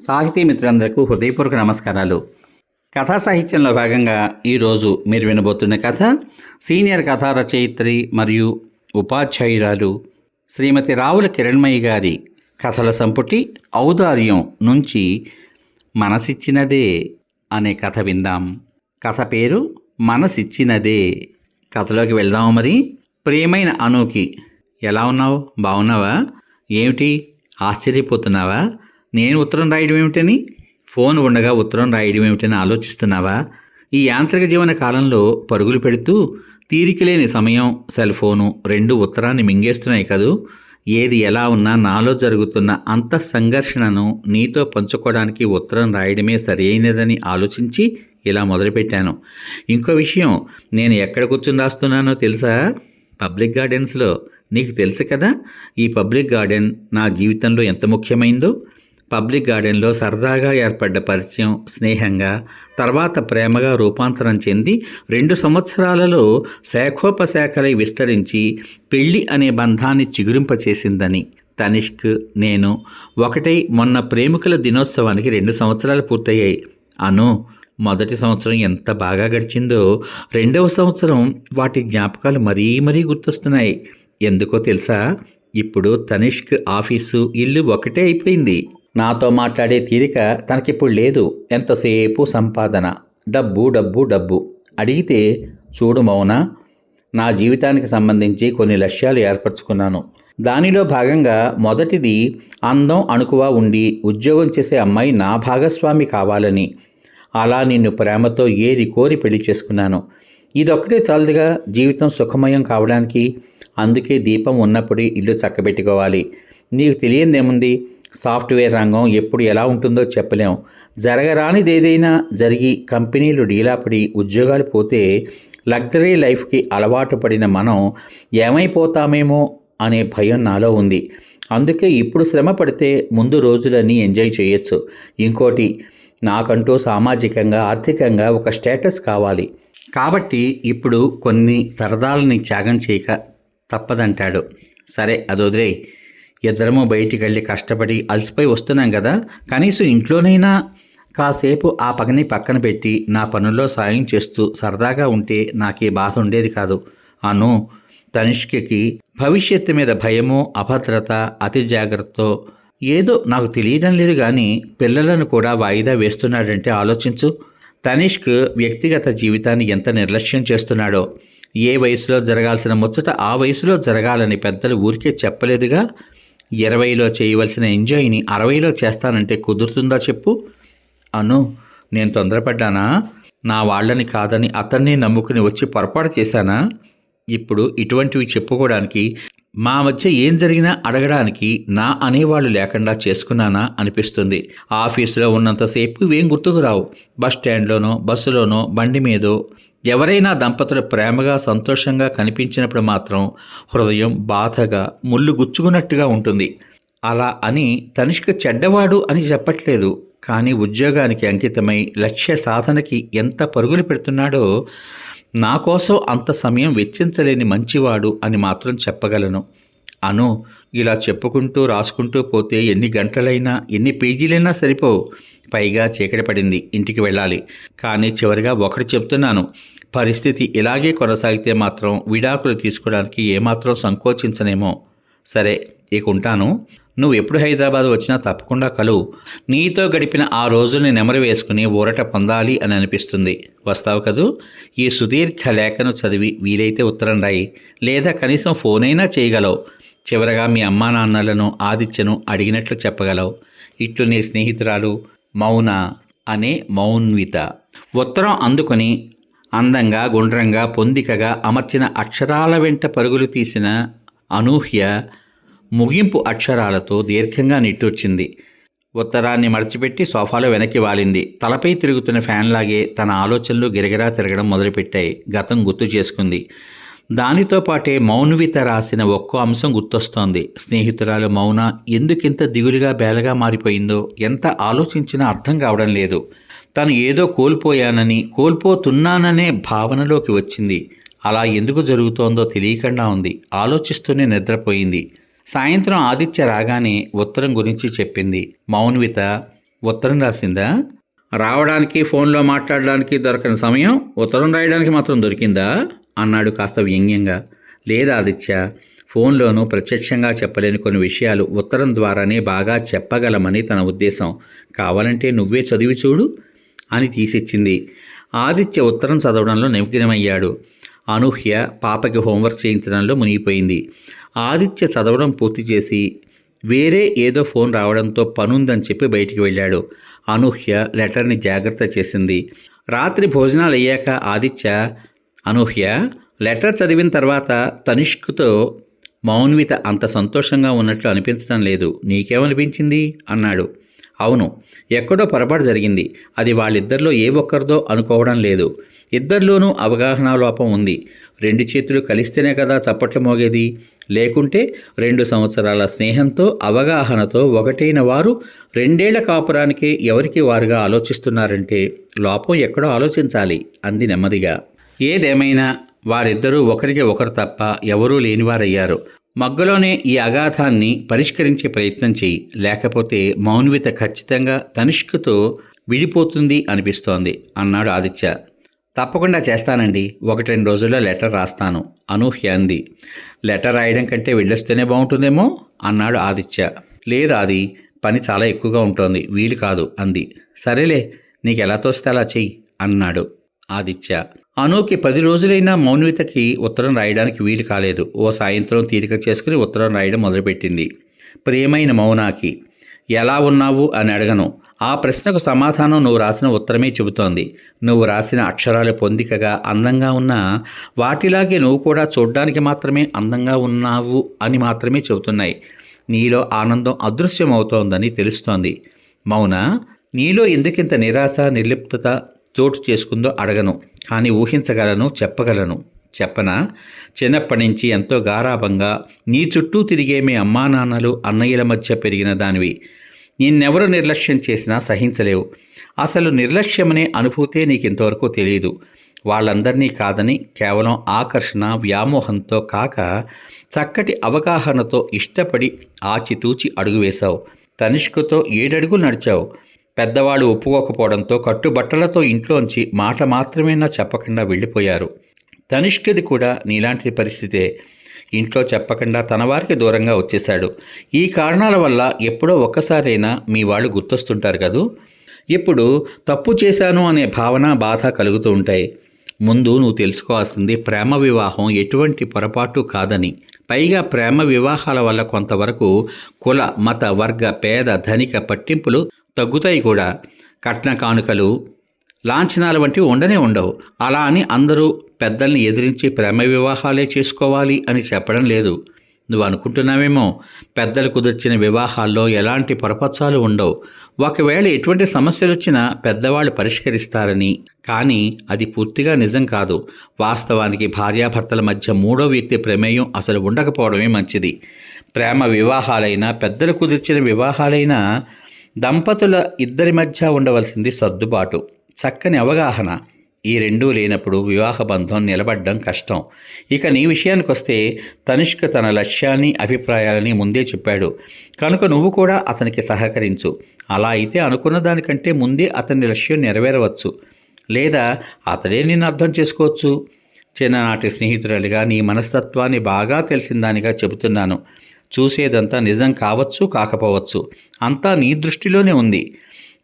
సాహితీ మిత్రులందరకు హృదయపూర్వక నమస్కారాలు. కథా సాహిత్యంలో భాగంగా ఈరోజు మీరు వినబోతున్న కథ సీనియర్ కథా రచయిత్రి మరియు ఉపాధ్యాయురాలు శ్రీమతి రావుల కిరణ్మయ్య గారి కథల సంపుటి ఔదార్యం నుంచి మనసిచ్చినదే అనే కథ విందాం. కథ పేరు మనసిచ్చినదే. కథలోకి వెళ్దాము మరి. ప్రియమైన అనూకి ఎలా ఉన్నావు? బాగున్నావా? ఏమిటి? ఆశ్చర్యపోతున్నావా? నేను ఉత్తరం రాయడం ఏమిటని? ఫోన్ ఉండగా ఉత్తరం రాయడం ఏమిటని ఆలోచిస్తున్నావా? ఈ యాంత్రిక జీవన కాలంలో పరుగులు పెడుతూ తీరికలేని సమయం సెల్ ఫోను రెండు ఉత్తరాన్ని మింగేస్తున్నాయి కదూ? ఏది ఎలా ఉన్నా నాలో జరుగుతున్న అంత సంఘర్షణను నీతో పంచుకోవడానికి ఉత్తరం రాయడమే సరైనదని ఆలోచించి ఇలా మొదలుపెట్టాను. ఇంకో విషయం నేను ఎక్కడ కూర్చుని రాస్తున్నానో తెలుసా? పబ్లిక్ గార్డెన్స్లో. నీకు తెలుసు కదా ఈ పబ్లిక్ గార్డెన్ నా జీవితంలో ఎంత ముఖ్యమైందో? పబ్లిక్ గార్డెన్లో సరదాగా ఏర్పడ్డ పరిచయం స్నేహంగా తర్వాత ప్రేమగా రూపాంతరం చెంది రెండు సంవత్సరాలలో శాఖోపశాఖలై విస్తరించి పెళ్ళి అనే బంధాన్ని చిగురింపచేసిందని. తనిష్క్ నేను ఒకటై మొన్న ప్రేమికుల దినోత్సవానికి రెండు సంవత్సరాలు పూర్తయ్యాయి. అను మొదటి సంవత్సరం ఎంత బాగా గడిచిందో రెండవ సంవత్సరం వాటి జ్ఞాపకాలు మరీ మరీ గుర్తొస్తున్నాయి. ఎందుకో తెలుసా? ఇప్పుడు తనిష్క్ ఆఫీసు ఇల్లు ఒకటే అయిపోయింది. నాతో మాట్లాడే తీరిక తనకిప్పుడు లేదు. ఎంతసేపు సంపాదన? డబ్బు డబ్బు డబ్బు. అడిగితే చూడు మౌనా నా జీవితానికి సంబంధించి కొన్ని లక్ష్యాలు ఏర్పరచుకున్నాను. దానిలో భాగంగా మొదటిది అందం అణుకువ ఉండి ఉద్యోగం చేసే అమ్మాయి నా భాగస్వామి కావాలని. అలా నిన్ను ప్రేమతో ఏది కోరి పెళ్ళి చేసుకున్నాను. ఇదొక్కటే చాలుగా జీవితం సుఖమయం కావడానికి. అందుకే దీపం ఉన్నప్పుడే ఇల్లు చక్కబెట్టుకోవాలి. నీకు తెలియందేముంది? సాఫ్ట్వేర్ రంగం ఎప్పుడు ఎలా ఉంటుందో చెప్పలేం. జరగరానిది ఏదైనా జరిగి కంపెనీలు డీలాపడి ఉద్యోగాలు పోతే లగ్జరీ లైఫ్కి అలవాటు పడిన మనం ఏమైపోతామేమో అనే భయం నాలో ఉంది. అందుకే ఇప్పుడు శ్రమ పడితే ముందు రోజులన్నీ ఎంజాయ్ చేయొచ్చు. ఇంకోటి నాకంటూ సామాజికంగా ఆర్థికంగా ఒక స్టేటస్ కావాలి. కాబట్టి ఇప్పుడు కొన్ని సరదాలని త్యాగం చేయక తప్పదంటాడు. సరే అదొదిరే ఇద్దరము బయటికి వెళ్ళి కష్టపడి అలసిపోయి వస్తున్నాం కదా కనీసం ఇంట్లోనైనా కాసేపు ఆ పగని పక్కన పెట్టి నా పనుల్లో సాయం చేస్తూ సరదాగా ఉంటే నాకే బాధ ఉండేది కాదు. అను తనిష్కకి భవిష్యత్తు మీద భయమో అభద్రత అతి జాగ్రత్త ఏదో నాకు తెలియడం లేదు కానీ పిల్లలను కూడా వాయిదా వేస్తున్నాడంటే ఆలోచించు. తనిష్క్ వ్యక్తిగత జీవితాన్ని ఎంత నిర్లక్ష్యం చేస్తున్నాడో. ఏ వయసులో జరగాల్సిన ముచ్చట ఆ వయసులో జరగాలని పెద్దలు ఊరికే చెప్పలేదుగా. ఇరవైలో చేయవలసిన ఎంజాయ్ని అరవైలో చేస్తానంటే కుదురుతుందా చెప్పు? అను నేను తొందరపడ్డానా? నా వాళ్ళని కాదని అతన్ని నమ్ముకుని వచ్చి పొరపాటు చేశానా? ఇప్పుడు ఇటువంటివి చెప్పుకోవడానికి మా మధ్య ఏం జరిగినా అడగడానికి నా అనేవాళ్ళు లేకుండా చేసుకున్నానా అనిపిస్తుంది. ఆఫీసులో ఉన్నంతసేపు ఇవేం గుర్తుకు రావు. బస్ స్టాండ్లోనో బస్సులోనో బండి మీదో ఎవరైనా దంపతులు ప్రేమగా సంతోషంగా కనిపించినప్పుడు మాత్రం హృదయం బాధగా ముళ్ళు గుచ్చుకున్నట్టుగా ఉంటుంది. అలా అని తనిష్క చెడ్డవాడు అని చెప్పట్లేదు. కానీ ఉద్యోగానికి అంకితమై లక్ష్య సాధనకి ఎంత పరుగులు పెడుతున్నాడో నా కోసం అంత సమయం వెచ్చించలేని మంచివాడు అని మాత్రం చెప్పగలను. అను ఇలా చెప్పుకుంటూ రాసుకుంటూ పోతే ఎన్ని గంటలైనా ఎన్ని పేజీలైనా సరిపోవు. పైగా చీకటి పడింది ఇంటికి వెళ్ళాలి. కానీ చివరిగా ఒకటి చెప్తున్నాను. పరిస్థితి ఇలాగే కొనసాగితే మాత్రం విడాకులు తీసుకోవడానికి ఏమాత్రం సంకోచించనేమో. సరే ఇక ఉంటాను. నువ్వు ఎప్పుడు హైదరాబాద్ వచ్చినా తప్పకుండా కలువు నీతో గడిపిన ఆ రోజుల్ని నెమరు వేసుకుని ఊరట పొందాలి అని అనిపిస్తుంది. వస్తావు కదూ? ఈ సుదీర్ఘ లేఖను చదివి వీలైతే ఉత్తరం రాయి. లేదా కనీసం ఫోన్ అయినా చేయగలవు. చివరగా మీ అమ్మా నాన్నలను ఆదిత్యను అడిగినట్లు చెప్పగలవు. ఇట్లు నీ స్నేహితురాలు మౌన అనే మౌన్విత. ఉత్తరం అందుకొని అందంగా గుండ్రంగా పొందికగా అమర్చిన అక్షరాల వెంట పరుగులు తీసిన అనూహ్య ముగింపు అక్షరాలతో దీర్ఘంగా నిట్టొచ్చింది. ఉత్తరాన్ని మడిచిపెట్టి సోఫాలో వెనక్కి వాలింది. తలపై తిరుగుతున్న ఫ్యాన్ లాగే తన ఆలోచనలు గిరగిరా తిరగడం మొదలుపెట్టాయి. గతం గుర్తు చేసుకుంది. దానితో పాటే మౌనవిత రాసిన ఒక్కో అంశం గుర్తొస్తోంది. స్నేహితురాలు మౌన ఎందుకింత దిగులుగా బేలగా మారిపోయిందో ఎంత ఆలోచించినా అర్థం కావడం లేదు. తను ఏదో కోల్పోయానని కోల్పోతున్నాననే భావనలోకి వచ్చింది. అలా ఎందుకు జరుగుతోందో తెలియకుండా ఉంది. ఆలోచిస్తూనే నిద్రపోయింది. సాయంత్రం ఆదిత్య రాగానే ఉత్తరం గురించి చెప్పింది. మౌన్విత ఉత్తరం రాసిందా? రావడానికి ఫోన్లో మాట్లాడడానికి దొరకని సమయం ఉత్తరం రాయడానికి మాత్రం దొరికిందా? అన్నాడు కాస్త వ్యంగ్యంగా. లేదా ఆదిత్య ఫోన్లోనూ ప్రత్యక్షంగా చెప్పలేని కొన్ని విషయాలు ఉత్తరం ద్వారానే బాగా చెప్పగలమని తన ఉద్దేశం. కావాలంటే నువ్వే చదివి చూడు. అని తీసిచ్చింది. ఆదిత్య ఉత్తరం చదవడంలో నిమగ్నమయ్యాడు. అనూహ్య పాపకి హోంవర్క్ చేయించడంలో మునిగిపోయింది. ఆదిత్య చదవడం పూర్తి చేసి వేరే ఏదో ఫోన్ రావడంతో పనుందని చెప్పి బయటికి వెళ్ళాడు. అనూహ్య లెటర్ని జాగ్రత్త చేసింది. రాత్రి భోజనాలు అయ్యాక ఆదిత్య అనూహ్య లెటర్ చదివిన తర్వాత తనిష్క్తో మౌన్విత అంత సంతోషంగా ఉన్నట్లు అనిపించడం లేదు. నీకేమనిపించింది? అన్నాడు. అవును ఎక్కడో పొరపాటు జరిగింది. అది వాళ్ళిద్దరిలో ఏ ఒక్కరిదో అనుకోవడం లేదు. ఇద్దరిలోనూ అవగాహన లోపం ఉంది. రెండు చేతులు కలిస్తేనే కదా చప్పట్లు మోగేది. లేకుంటే రెండు సంవత్సరాల స్నేహంతో అవగాహనతో ఒకటైన వారు రెండేళ్ళ కాపురానికే ఎవరికి వారుగా ఆలోచిస్తున్నారంటే లోపం ఎక్కడో ఆలోచించాలి అంది నెమ్మదిగా. ఏదేమైనా వారిద్దరూ ఒకరికి ఒకరు తప్ప ఎవరూ లేనివారయ్యారు. మగ్గలోనే ఈ అగాధాన్ని పరిష్కరించే ప్రయత్నం చెయ్యి లేకపోతే మౌన్విత ఖచ్చితంగా తనిష్కతో విడిపోతుంది అనిపిస్తోంది అన్నాడు ఆదిత్య. తప్పకుండా చేస్తానండి. ఒకటి రెండు రోజుల్లో లెటర్ రాస్తాను. అనూహ్య అంది. లెటర్ రాయడం కంటే వెళ్ళొస్తేనే బాగుంటుందేమో అన్నాడు ఆదిత్య. లేదు అది పని చాలా ఎక్కువగా ఉంటుంది వీలు కాదు అంది. సరేలే నీకు ఎలా తోస్తే అలా చెయ్యి అన్నాడు ఆదిత్య. అనూకి పది రోజులైనా మౌన్వితకి ఉత్తరం రాయడానికి వీలు కాలేదు. ఓ సాయంత్రం తీరిక చేసుకుని ఉత్తరం రాయడం మొదలుపెట్టింది. ప్రియమైన మౌనాకి ఎలా ఉన్నావు? అని అడగను. ఆ ప్రశ్నకు సమాధానం నువ్వు రాసిన ఉత్తరమే చెబుతోంది. నువ్వు రాసిన అక్షరాలు పొందికగా అందంగా ఉన్నా వాటిలాగే నువ్వు కూడా చూడ్డానికి మాత్రమే అందంగా ఉన్నావు అని మాత్రమే చెబుతున్నాయి. నీలో ఆనందం అదృశ్యమవుతోందని తెలుస్తోంది. మౌన నీలో ఎందుకింత నిరాశ నిర్లిప్తత చోటు చేసుకుందో అడగను కానీ ఊహించగలను చెప్పగలను. చెప్పనా? చిన్నప్పటి నుంచి ఎంతో గారాభంగా నీ చుట్టూ తిరిగే మీ అమ్మా నాన్నలు అన్నయ్యల మధ్య పెరిగిన దానివి. నిన్నెవరు నిర్లక్ష్యం చేసినా సహించలేవు. అసలు నిర్లక్ష్యమనే అనుభూతే నీకు ఇంతవరకు తెలియదు వాళ్ళందరినీ కాదని కేవలం ఆకర్షణ వ్యామోహంతో కాక చక్కటి అవగాహనతో ఇష్టపడి ఆచితూచి అడుగు వేశావు. తనిష్కతో ఏడడుగులు నడిచావు. పెద్దవాళ్ళు ఒప్పుకోకపోవడంతో కట్టుబట్టలతో ఇంట్లోంచి మాట మాత్రమేనా చెప్పకుండా వెళ్ళిపోయారు. తనిష్కది కూడా నీలాంటి పరిస్థితే ఇంట్లో చెప్పకుండా తన వారికి దూరంగా వచ్చేశాడు. ఈ కారణాల వల్ల ఎప్పుడో ఒక్కసారైనా మీ వాళ్ళు గుర్తొస్తుంటారు కదూ? ఇప్పుడు తప్పు చేశాను అనే భావన బాధ కలుగుతూ ఉంటాయి. ముందు నువ్వు తెలుసుకోవాల్సింది ప్రేమ వివాహం ఎటువంటి పొరపాటు కాదని. పైగా ప్రేమ వివాహాల వల్ల కొంతవరకు కుల మత వర్గ పేద ధనిక పట్టింపులు తగ్గుతాయి కూడా. కట్న కానుకలు లాంఛనాలు వంటివి ఉండనే ఉండవు. అలా అని అందరూ పెద్దల్ని ఎదిరించి ప్రేమ వివాహాలే చేసుకోవాలి అని చెప్పడం లేదు. నువ్వు అనుకుంటున్నావేమో పెద్దలు కుదిర్చిన వివాహాల్లో ఎలాంటి పొరపచ్చాలు ఉండవు. ఒకవేళ ఎటువంటి సమస్యలు వచ్చినా పెద్దవాళ్ళు పరిష్కరిస్తారని. కానీ అది పూర్తిగా నిజం కాదు. వాస్తవానికి భార్యాభర్తల మధ్య మూడో వ్యక్తి ప్రమేయం అసలు ఉండకపోవడమే మంచిది. ప్రేమ వివాహాలైనా పెద్దలు కుదిర్చిన వివాహాలైనా దంపతుల ఇద్దరి మధ్య ఉండవలసింది సర్దుబాటు చక్కని అవగాహన. ఈ రెండూ లేనప్పుడు వివాహ బంధం నిలబడ్డం కష్టం. ఇక నీ విషయానికి వస్తే తనిష్క తన లక్ష్యాన్ని అభిప్రాయాలని ముందే చెప్పాడు. కనుక నువ్వు కూడా అతనికి సహకరించు. అలా అయితే అనుకున్న దానికంటే ముందే అతని లక్ష్యం నెరవేరవచ్చు. లేదా అతడే నిన్ను అర్థం చేసుకోవచ్చు. చిన్ననాటి స్నేహితురాలిగా నీ మనస్తత్వాన్ని బాగా తెలిసిందానిగా చెబుతున్నాను. చూసేదంతా నిజం కావచ్చు కాకపోవచ్చు. అంతా నీ దృష్టిలోనే ఉంది.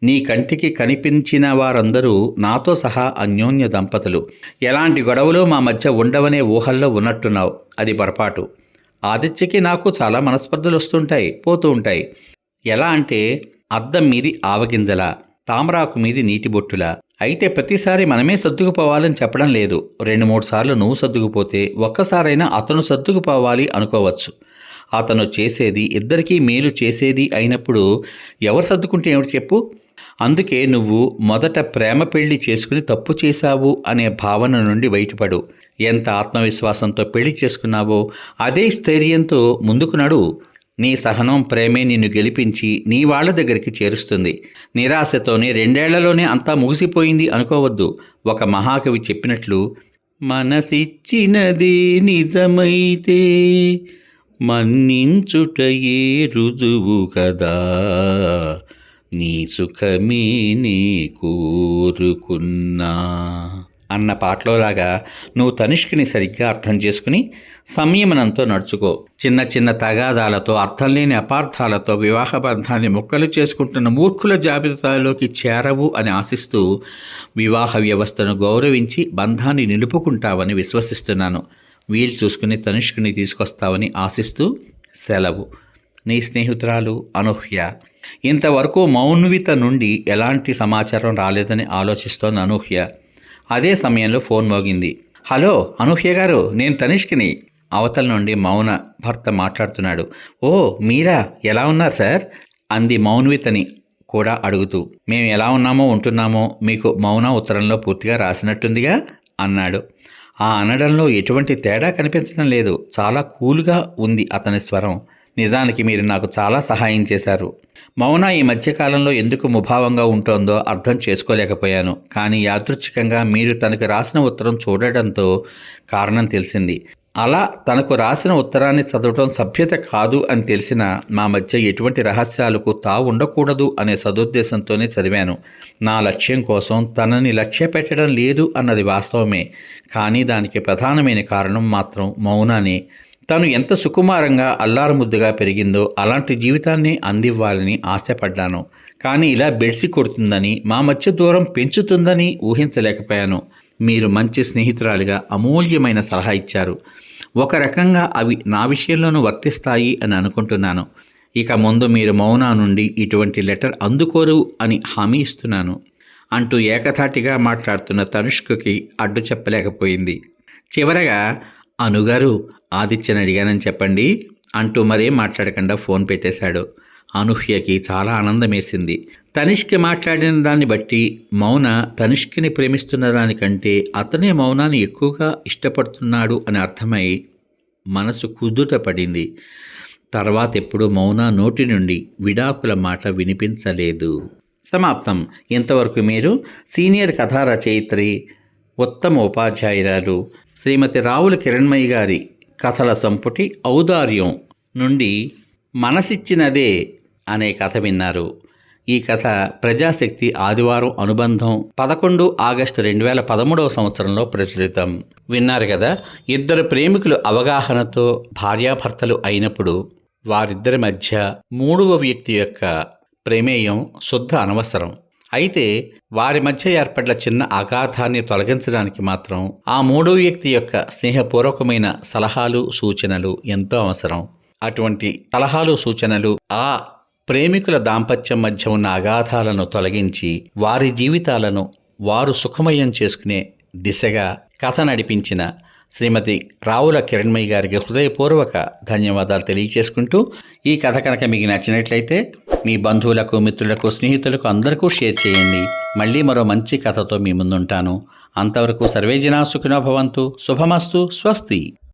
నీ కంటికి కనిపించిన వారందరూ నాతో సహా అన్యోన్య దంపతులు. ఎలాంటి గొడవలు మా మధ్య ఉండవనే ఊహల్లో ఉన్నట్టున్నావు. అది పొరపాటు. ఆదిత్యకి నాకు చాలా మనస్పర్ధలు వస్తుంటాయి పోతూ ఉంటాయి. ఎలా అంటే అద్దం మీది ఆవగింజల తామరాకు మీది నీటి బొట్టులా. అయితే ప్రతిసారి మనమే సర్దుకుపోవాలని చెప్పడం లేదు. రెండు మూడు సార్లు నువ్వు సర్దుకుపోతే ఒక్కసారైనా అతను సర్దుకుపోవాలి అనుకోవచ్చు. అతను చేసేది ఇద్దరికీ మేలు చేసేది అయినప్పుడు ఎవరు సర్దుకుంటే ఏమిటి చెప్పు? అందుకే నువ్వు మొదట ప్రేమ పెళ్ళి చేసుకుని తప్పు చేశావు అనే భావన నుండి బయటపడు. ఎంత ఆత్మవిశ్వాసంతో పెళ్ళి చేసుకున్నావో అదే స్థైర్యంతో ముందుకు నడు. నీ సహనం ప్రేమే నిన్ను గెలిపించి నీ వాళ్ళ దగ్గరికి చేరుస్తుంది. నిరాశతోనే రెండేళ్ళలోనే అంతా ముగిసిపోయింది అనుకోవద్దు. ఒక మహాకవి చెప్పినట్లు మనసిచ్చినది నిజమైతే మన్నించుటయే రుజువు కదా. నీ సుఖమే నీ కోరుకున్నా. అన్న పాటలోలాగా నువ్వు తనిష్కిని సరిగ్గా అర్థం చేసుకుని సంయమనంతో నడుచుకో. చిన్న చిన్న తగాదాలతో అర్థం లేని అపార్థాలతో వివాహ బంధాన్ని మొక్కలు చేసుకుంటున్న మూర్ఖుల జాబితాలోకి చేరవు అని ఆశిస్తూ వివాహ వ్యవస్థను గౌరవించి బంధాన్ని నిలుపుకుంటావని విశ్వసిస్తున్నాను. వీలు చూసుకుని తనుష్కుని తీసుకొస్తావని ఆశిస్తూ సెలవు. నీ స్నేహితురాలు అనూహ్య. ఇంతవరకు మౌన్విత నుండి ఎలాంటి సమాచారం రాలేదని ఆలోచిస్తోంది అనూహ్య. అదే సమయంలో ఫోన్ మోగింది. హలో అనూహ్య గారు నేను తనిష్కిని. అవతల నుండి మౌన భర్త మాట్లాడుతున్నాడు. ఓ మీరా? ఎలా ఉన్నారు సార్? అంది మౌన్వితని కూడా అడుగుతూ. మేము ఎలా ఉన్నామో ఉంటున్నామో మీకు మౌన ఉత్తరంలో పూర్తిగా రాసినట్టుందిగా? అన్నాడు. ఆ అనడంలో ఎటువంటి తేడా కనిపించడం లేదు. చాలా కూల్గా ఉంది అతని స్వరం. నిజానికి మీరు నాకు చాలా సహాయం చేశారు. మౌన ఈ మధ్యకాలంలో ఎందుకు ముభావంగా ఉంటోందో అర్థం చేసుకోలేకపోయాను. కానీ యాదృచ్ఛికంగా మీరు తనకు రాసిన ఉత్తరం చూడటంతో కారణం తెలిసింది. అలా తనకు రాసిన ఉత్తరాన్ని చదవటం సభ్యత కాదు అని తెలిసిన మా మధ్య ఎటువంటి రహస్యాలకు తా ఉండకూడదు అనే సదుద్దేశంతోనే చదివాను. నా లక్ష్యం కోసం తనని లక్ష్య పెట్టడం లేదు అన్నది వాస్తవమే. కానీ దానికి ప్రధానమైన కారణం మాత్రం మౌనానే. తను ఎంత సుకుమారంగా అల్లారుముద్దుగా పెరిగిందో అలాంటి జీవితాన్ని అందివ్వాలని ఆశపడ్డాను. కానీ ఇలా బెడ్సి కొడుతుందని మా మధ్య దూరం పెంచుతుందని ఊహించలేకపోయాను. మీరు మంచి స్నేహితురాలిగా అమూల్యమైన సలహా ఇచ్చారు. ఒక రకంగా అవి నా విషయంలోనూ వర్తిస్తాయి అని అనుకుంటున్నాను. ఇక ముందు మీరు మౌనా నుండి ఇటువంటి లెటర్ అందుకోరు అని హామీ ఇస్తున్నాను. అంటూ ఏకధాటిగా మాట్లాడుతున్న తనుష్కుకి అడ్డు చెప్పలేకపోయింది. చివరగా అనుగారు ఆదిత్యని అడిగానని చెప్పండి అంటూ మరేం మాట్లాడకుండా ఫోన్ పెట్టేశాడు. అనూహ్యకి చాలా ఆనందమేసింది. తనిష్కి మాట్లాడిన దాన్ని బట్టి మౌన తనిష్కిని ప్రేమిస్తున్న దానికంటే అతనే మౌనాన్ని ఎక్కువగా ఇష్టపడుతున్నాడు అని అర్థమై మనసు కుదుట పడింది. తర్వాత ఎప్పుడు మౌన నోటి నుండి విడాకుల మాట వినిపించలేదు. సమాప్తం. ఇంతవరకు మీరు సీనియర్ కథా రచయిత్రి ఉత్తమ ఉపాధ్యాయురాలు శ్రీమతి రావుల కిరణ్మయ్య గారి కథల సంపుటి ఔదార్యం నుండి మనసిచ్చినదే అనే కథ విన్నారు. ఈ కథ ప్రజాశక్తి ఆదివారం అనుబంధం పదకొండు ఆగస్టు రెండు వేల పదమూడవ సంవత్సరంలో ప్రచురితం. విన్నారు కదా ఇద్దరు ప్రేమికులు అవగాహనతో భార్యాభర్తలు అయినప్పుడు వారిద్దరి మధ్య మూడవ వ్యక్తి యొక్క ప్రమేయం శుద్ధ అనవసరం. అయితే వారి మధ్య ఏర్పడ్డ చిన్న అగాధాన్ని తొలగించడానికి మాత్రం ఆ మూడో వ్యక్తి యొక్క స్నేహపూర్వకమైన సలహాలు సూచనలు ఎంతో అవసరం. అటువంటి సలహాలు సూచనలు ఆ ప్రేమికుల దాంపత్యం మధ్య ఉన్న అగాధాలను తొలగించి వారి జీవితాలను వారు సుఖమయం చేసుకునే దిశగా కథ నడిపించిన శ్రీమతి రావుల కిరణ్మయ్య గారికి హృదయపూర్వక ధన్యవాదాలు తెలియజేసుకుంటూ ఈ కథ కనుక మీకు నచ్చినట్లయితే మీ బంధువులకు మిత్రులకు స్నేహితులకు అందరికీ షేర్ చేయండి. మళ్ళీ మరో మంచి కథతో మీ ముందుంటాను. అంతవరకు సర్వేజనా సుఖినో భవంతు. శుభమస్తు. స్వస్తి.